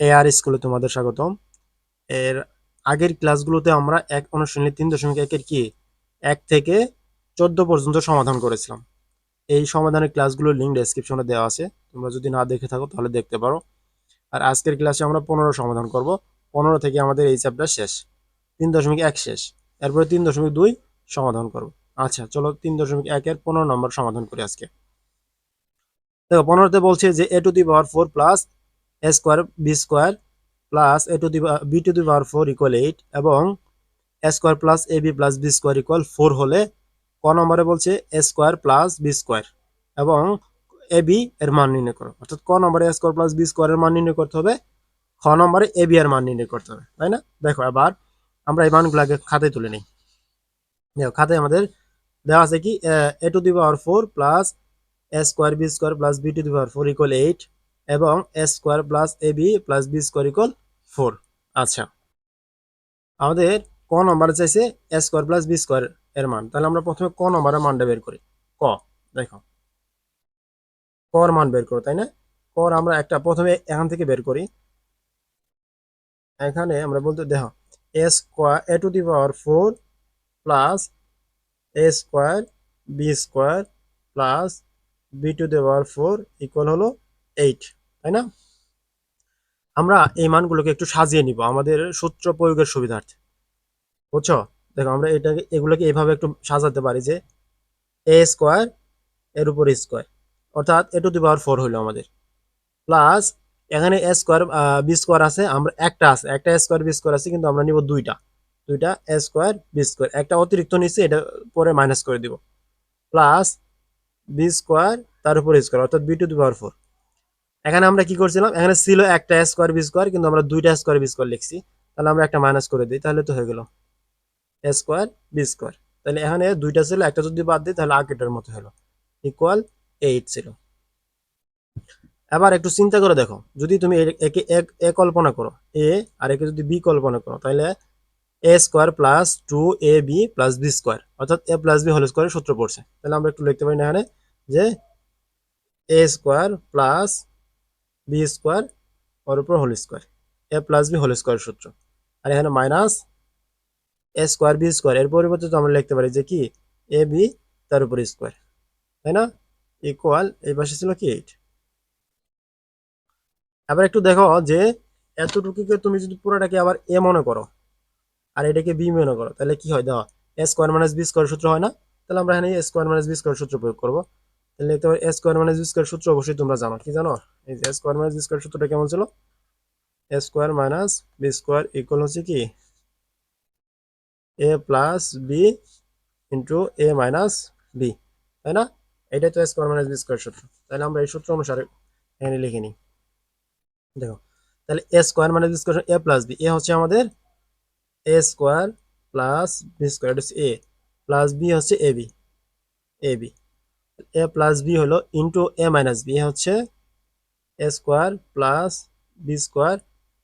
এ আর স্কুলে তোমাদের স্বাগতম। এর আগের ক্লাসগুলোতে আমরা এক অনুশীলনী তিন দশমিক একের কি? এক থেকে চোদ্দ পর্যন্ত সমাধান করেছিলাম। এই সমাধানের ক্লাসগুলোর লিঙ্ক ডেসক্রিপশনে দেওয়া আছে। তোমরা যদি না দেখে থাকো, তাহলে দেখতে পারো। আর আজকের ক্লাসে আমরা পনেরো সমাধান করব। পনেরো থেকে আমাদের এই চ্যাপ্টার শেষ। তিন দশমিক এক শেষ। এরপরে তিন দশমিক দুই সমাধান করব। আচ্ছা চলো তিন দশমিক একের পনেরো নম্বর সমাধান করি আজকে। দেখো, পনেরোতে বলছে যে A to the power four plus A square B square plus A to the B to the power four equal eight এবং A square plus A B plus B square equal four হলে ক নম্বরে বলছে A square plus B square এবং A B এর মান নির্ণয় করো। অর্থাৎ ক নম্বরে এ স্কোয়ার প্লাস বি স্কোয়ারের মান নির্ণয় করতে হবে, খ নম্বরে এ বি এর মান নির্ণয় করতে হবে, তাই না? দেখো এবার আমরা এই মানগুলোকে খাতায় তুলে নিই। দেখো খাতায় আমাদের দেওয়া আছে কি A to the power four plus A square B square plus B to the power four equal eight এবং A square plus A B plus B square equal four. আচ্ছা। আমাদের ক নম্বরে চাইছে A square plus B square এর মান। তাহলে আমরা প্রথমে ক নম্বরের মানটা বের করি। ক, দেখো। কর মান বের করো, তাই না? কর আমরা একটা প্রথমে এখান থেকে বের করি। এখানে আমরা বলতে, দেখো, A square, A to the power four plus A square B square plus B to the power four equal হলো এইট, তাই না? আমরা এই মানগুলোকে একটু সাজিয়ে নিব, আমাদের সূত্র প্রয়োগের সুবিধার্থে। বুঝছ? দেখো, আমরা এটাকে, এগুলোকে এইভাবে একটু সাজাতে পারি যে এ স্কোয়ার এর উপর স্কোয়ার অর্থাৎ এ টু দি পাওয়ার ফোর হলো আমাদের। প্লাস এখানে এ স্কোয়ার বি স্কোয়ার আছে, আমরা একটা আছে। একটা স্কোয়ার বি স্কোয়ার আছে, কিন্তু আমরা নিব দুইটা। দুইটা এ স্কোয়ার বি স্কোয়ার একটা অতিরিক্ত নিচ্ছে এটা পরে মাইনাস করে দিব। প্লাস বি স্কোয়ার তার উপর স্কোয়ার অর্থাৎ B to the power four এখানে আমরা কি করছিলাম? এখানে ছিল একটা স্কোয়ার বি স্কোয়ার কিন্তু আমরা দুইটা স্কোয়ার বি স্কোয়ার লিখছি। তাহলে আমরা একটা মাইনাস করে দিই, তাহলে তো হয়ে গেল। স্কোয়ার বি স্কোয়ার তাহলে এখানে দুইটা ছিল, একটা যদি বাদ দিই, তাহলে আগেটার মতো হলো। ইকুয়াল এইট ছিল। এবার একটু চিন্তা করে দেখো, যদি তুমি এক এ কল্পনা করো, এ আর একে যদি বি কল্পনা করো, তাহলে A square plus two A B plus B square অর্থাৎ এ প্লাস বি হোল স্কোয়ারের সূত্র পড়ছে। তাহলে আমরা একটু লিখতে পারি না এখানে যে A square plus B square ওর উপর whole square A plus B whole square সূত্র। আর এখানে minus A square B square এর পরিবর্তে তো আমরা লিখতে পারি যে কি? এ বি তার উপর স্কোয়ার তাই না? ইকুয়াল এই পাশে ছিল কি? এইট আবার একটু দেখো যে এতটুকুকে তুমি যদি পুরোটাকে আবার এ মনে করো, আর এটাকে বি মনে করো, তাহলে কি হয়? দেখো A square minus B square সূত্র হয় না? তাহলে আমরা এখানে A square minus B square সূত্র প্রয়োগ করব। তাহলে লিখতে পারি A square minus B square সূত্র অবশ্যই তোমরা জানো, কি জানো? এই যে স্কোয়ার মাইনাস বি স্কোয়ার সূত্রটা কেমন ছিল? A square minus B square equal হচ্ছে কি? A plus B into A minus B তাই না? এটাই তো স্কোয়ার মাইনাস বি স্কোয়ার সূত্র। তাহলে আমরা এই সূত্র অনুসারে এখানে লিখে নিই। দেখো, তাহলে A square minus B square A plus B A হচ্ছে আমাদের A square plus B square হচ্ছে এ প্লাস বি হচ্ছে A B A B A plus B হলো ইন্টু এ মাইনাস বি হচ্ছে A square plus B square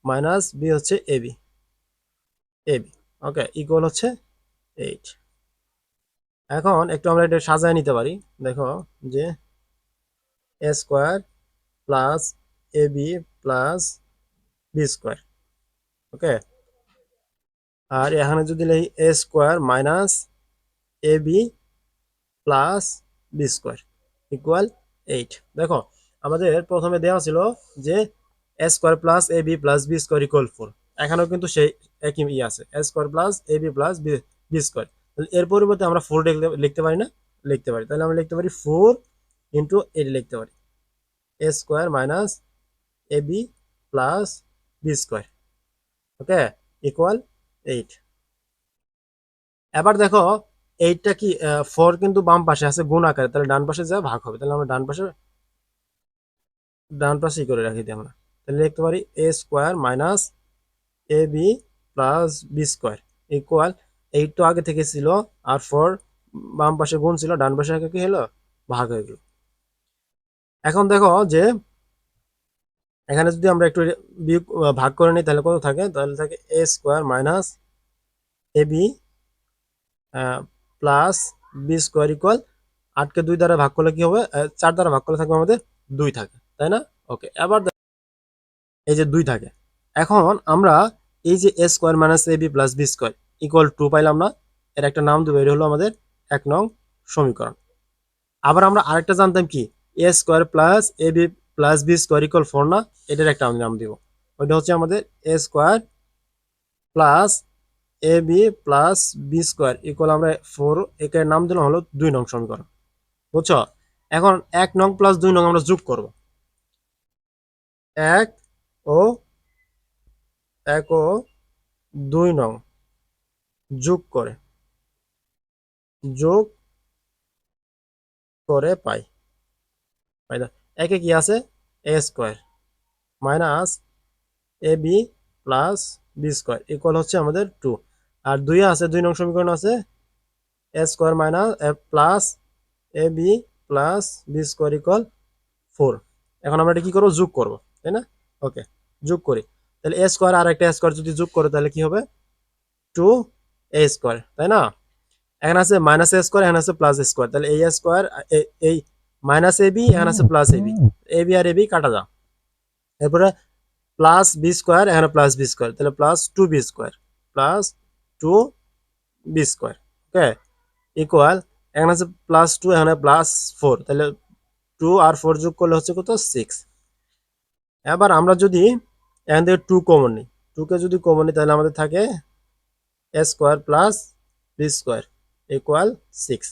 minus B হচ্ছে A B A B, okay equal হচ্ছে eight এখন একটু আমরা এটা সাজায় নিতে পারি, দেখো যে A square plus A B plus B square, okay? আর এখানে যদি A square minus A B plus B square equal eight দেখো, আমাদের প্রথমে দেওয়া ছিল যে A square plus A B plus B square equal four এখানেও কিন্তু সেই একই ই আছে। A square plus A B plus B B square এর পরিবর্তে আমরা ফোর লিখতে পারি না? লিখতে পারি। তাহলে আমরা লিখতে পারি ফোর ইন্টু এইট লিখতে পারি। A square minus A B plus B square okay equal eight এবার দেখো এইটটা কি ফোর কিন্তু বাম পাশে আছে, গুণ আকারে, তাহলে ডান পাশে যা ভাগ হবে, তাহলে আমরা ডান পাশে, ডান পাশেই করে রাখি দিই আমরা। তাহলে লিখতে পারি A square minus A B plus B square equal eight তো আগে থেকে ছিল, আর ফোর বাম পাশে গুণ ছিল, ডান পাশে আগে কি হলো, ভাগ হয়ে গেল। এখন দেখো যে, এখানে যদি আমরা একটু ভাগ করে নিই, তাহলে কত থাকে? তাহলে থাকে A square minus A B plus B square equal আটকে দুই দ্বারা ভাগ করলে কি হবে? চার দ্বারা ভাগ করলে থাকবে আমাদের দুই থাকে, তাই না? ওকে এবার এই যে দুই থাকে। এখন আমরা এই যে A square minus A B plus B square equal two পাইলাম না, এর একটা নাম দেবো এটা হলো আমাদের এক নং সমীকরণ। আবার আমরা আরেকটা জানতাম কি? A square plus A B plus B square equal four না, এটার একটা আমি নাম দিব। ওইটা হচ্ছে আমাদের A square plus A B plus B square equal আমরা ফোর একের নাম দিলাম হলো দুই নং সমীকরণ। বুঝছ? এখন এক নং প্লাস দুই নং আমরা যোগ করব। এক ও এক ও দুই নং যোগ করে যোগ করে পাই। একে কি আছে? A square minus A B plus B square equal হচ্ছে আমাদের টু আর দুই আছে, দুই নং সমীকরণ আছে। A square minus a plus a b plus b square equal four এখন আমরা এটা কি করব? যোগ করব, তাই না? ওকে যোগ করি। তাহলে এ স্কোয়ার আর একটা স্কোয়ার যদি যোগ করো, তাহলে কি হবে? টু এ স্কোয়ার তাই না? এখানে আছে মাইনাস এ স্কোয়ার এখানে আছে প্লাস স্কোয়ার তাহলে এই স্কোয়ার এই মাইনাস এ বি এখানে আছে plus a b a b R a b কাটা যা এরপরে প্লাস বি স্কোয়ার এখানে প্লাস বি স্কোয়ার তাহলে plus two b square plus two b square, okay? Equal, এখানে আছে প্লাস টু, এখানে প্লাস ফোর, তাহলে টু আর ফোর যোগ করলে হচ্ছে কত? সিক্স। এবার আমরা যদি এখান থেকে টু কমন নিই টুকে যদি কমন নিই, তাহলে আমাদের থাকে a square plus b square equal six.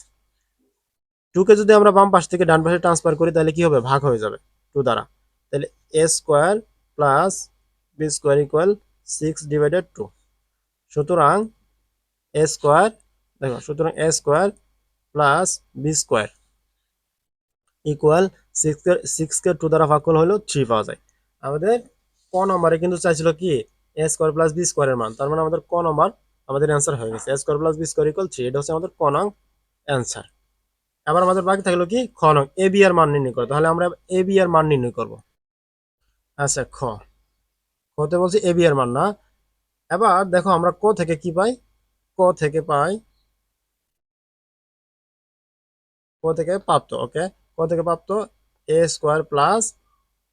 টুকে যদি আমরা বাম পাশ থেকে ডান পাশে ট্রান্সফার করি, তাহলে কি হবে? ভাগ হয়ে যাবে টু দ্বারা। তাহলে a square plus b square equal six divided two সুতরাং এ স্কোয়ার দেখো, সুতরাং a square plus b square equal six সিক্সকে two দ্বারা ভাগ করলে হলো থ্রি পাওয়া যায়। আমাদের ক নম্বরে কিন্তু চাইছিল কি? এ স্কোয়ার প্লাস বি স্কোয়ারের মান। তার মানে আমাদের ক নম্বর আমাদের অ্যান্সার হয়ে গেছে। A square plus b square equal three এটা হচ্ছে আমাদের ক নং অ্যান্সার এবার আমাদের বাকি থাকল কি? খ নং এ বি এর মান নির্ণয় করো। তাহলে আমরা এ বি এর মান নির্ণয় করব। আচ্ছা খ। খতে বলছি? এ বি এর মান না। এবার দেখো আমরা ক থেকে কি পাই? ক থেকে পাই। ক থেকে প্রাপ্ত ওকে ক থেকে প্রাপ্ত a square plus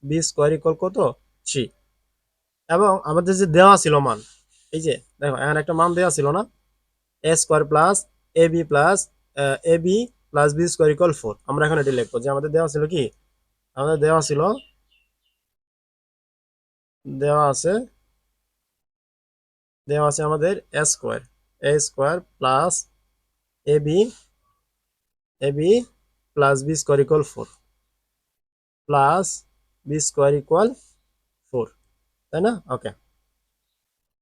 b square equal কত? থ্রি এবং আমাদের যে দেওয়া ছিল মান, এই যে, দেখো, এখানে একটা মান দেওয়া ছিল না। A square plus a b plus a b plus b square equal four আমরা এখন এটি লিখব যে আমাদের দেওয়া ছিল কি? আমাদের দেওয়া ছিল, দেওয়া আছে দেওয়া আছে আমাদের a square a square plus a b a b plus b square equal four plus b square equal four তাই না? ওকে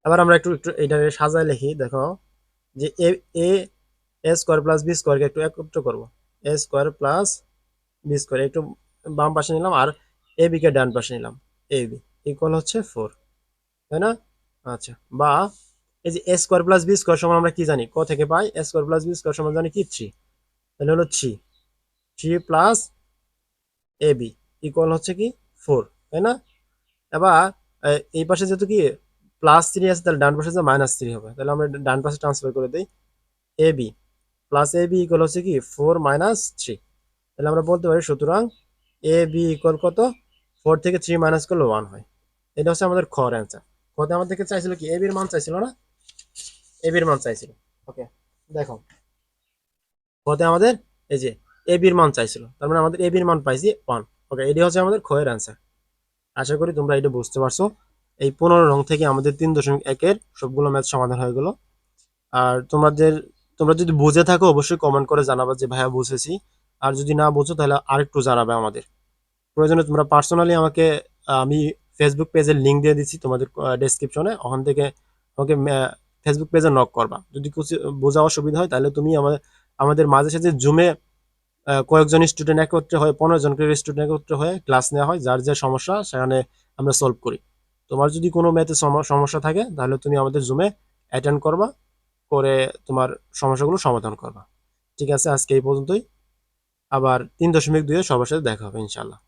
এবার আমরা একটু একটু এটা সাজায় লিখি, দেখো, যে a a a square plus b স্কোয়ারকে একটু একত্র করব। A square plus b square একটু বাম পাশে নিলাম আর এ বিকে ডান পাশে নিলাম। এ বি ইকুয়াল হচ্ছে ফোর তাই না? আচ্ছা বা এই যে a square plus b square সমান আমরা কি জানি? ক থেকে পাই? A square plus b square সমান জানি কি? থ্রি তাহলে হলো three three plus a b equal হচ্ছে কি? ফোর তাই না? এবার এই পাশে যেহেতু কি? প্লাস থ্রি আছে, তাহলে ডান পাশে যে মাইনাস থ্রি হবে। তাহলে আমরা ডান পাশে ট্রান্সফার করে দিই। A b plus a b equal হচ্ছে কি? ফোর মাইনাস থ্রি তাহলে আমরা বলতে পারি সুতরাং এ বি ইকুয়াল কত? ফোর থেকে থ্রি মাইনাস করলে ওয়ান হয়। এটা হচ্ছে আমাদের খর অ্যান্সার খতে আমাদেরকে চাইছিল কি? এ বির মান চাইছিল না? এ বির মান চাইছিল। ওকে, দেখো। খতে আমাদের এই যে এ বির মান চাইছিল, তার মানে আমাদের এ বির মান পাইছি ওয়ান ওকে এটি হচ্ছে আমাদের খয়ের অ্যান্সার আশা করি তোমরা এটা বুঝতে পারছ। এই পনেরো রং থেকে আমাদের তিন দশমিক একের সবগুলো ম্যাথ সমাধান হয়ে গেল। আর তোমাদের, তোমরা যদি বুঝে থাকো, অবশ্যই কমেন্ট করে জানাবে যে, ভাইয়া, বুঝেছি। আর যদি না বুঝো, তাহলে আরেকটু জানাবে আমাদের। প্রয়োজনে তোমরা পার্সোনালি আমাকে, আমি ফেসবুক পেজের লিঙ্ক দিয়ে দিচ্ছি তোমাদের ডেসক্রিপশনে ওখান থেকে আমাকে ফেসবুক পেজে নক করবা। যদি কিছু বোঝা অসুবিধা হয়, তাহলে তুমি আমাদের আমাদের মাঝে সাঝে জুমে কয়েকজন স্টুডেন্ট একত্রে হয়, পনেরো জন করে স্টুডেন্ট একত্রে হয়ে ক্লাস নেওয়া হয়, যার যে সমস্যা, সেখানে আমরা সলভ করি। তোমার যদি কোনো ম্যাথে সমস্যা থাকে, তাহলে তুমি আমাদের জুমে অ্যাটেন্ড করবা, করে তোমার সমস্যাগুলো সমাধান করবা। ঠিক আছে, আজকে এই পর্যন্তই। আবার তিন দশমিক দুইয়ে সবার সাথে দেখা হবে ইনশাল্লাহ